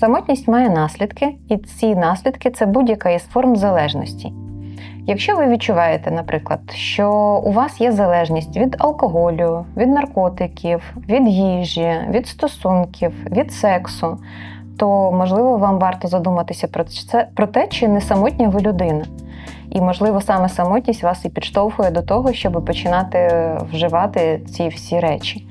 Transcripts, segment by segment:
Самотність має наслідки, і ці наслідки це будь-яка із форм залежності. Якщо ви відчуваєте, наприклад, що у вас є залежність від алкоголю, від наркотиків, від їжі, від стосунків, від сексу, то можливо вам варто задуматися про це про те, чи не самотня ви людина. І, можливо, саме самотність вас і підштовхує до того, щоб починати вживати ці всі речі.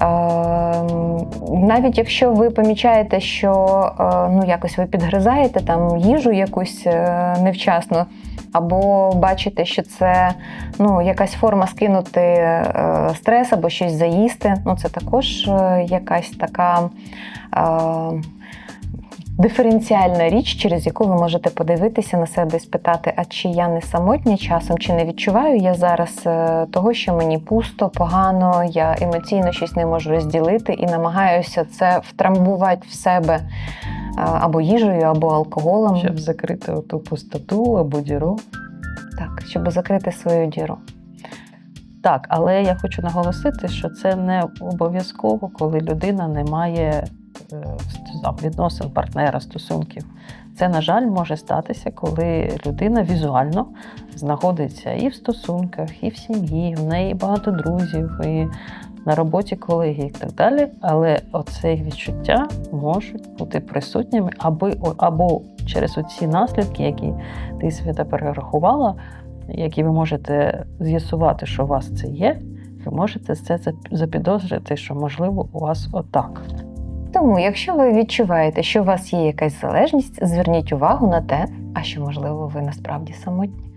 Ем, Навіть якщо ви помічаєте, що е, ну, якось ви підгризаєте там їжу якусь е, невчасно, або бачите, що це ну, якась форма скинути е, стрес або щось заїсти, ну, це також якась така. Диференціальна річ, через яку ви можете подивитися на себе і спитати, а чи я не самотня часом, чи не відчуваю я зараз е, того, що мені пусто, погано, я емоційно щось не можу розділити і намагаюся це втрамбувати в себе е, або їжею, або алкоголем, щоб закрити оту пустоту або діру. так, щоб закрити свою діру. Так, але я хочу наголосити, що це не обов'язково, коли людина не має відносин партнера, стосунків. Це, на жаль, може статися, коли людина візуально знаходиться і в стосунках, і в сім'ї, в неї багато друзів, і на роботі колеги, і так далі. Але оце відчуття можуть бути присутніми або, або через оці наслідки, які ти свята перерахувала, які ви можете з'ясувати, що у вас це є, ви можете це запідозрити, що можливо у вас отак. Тому, якщо ви відчуваєте, що у вас є якась залежність, зверніть увагу на те, а що можливо ви насправді самотні.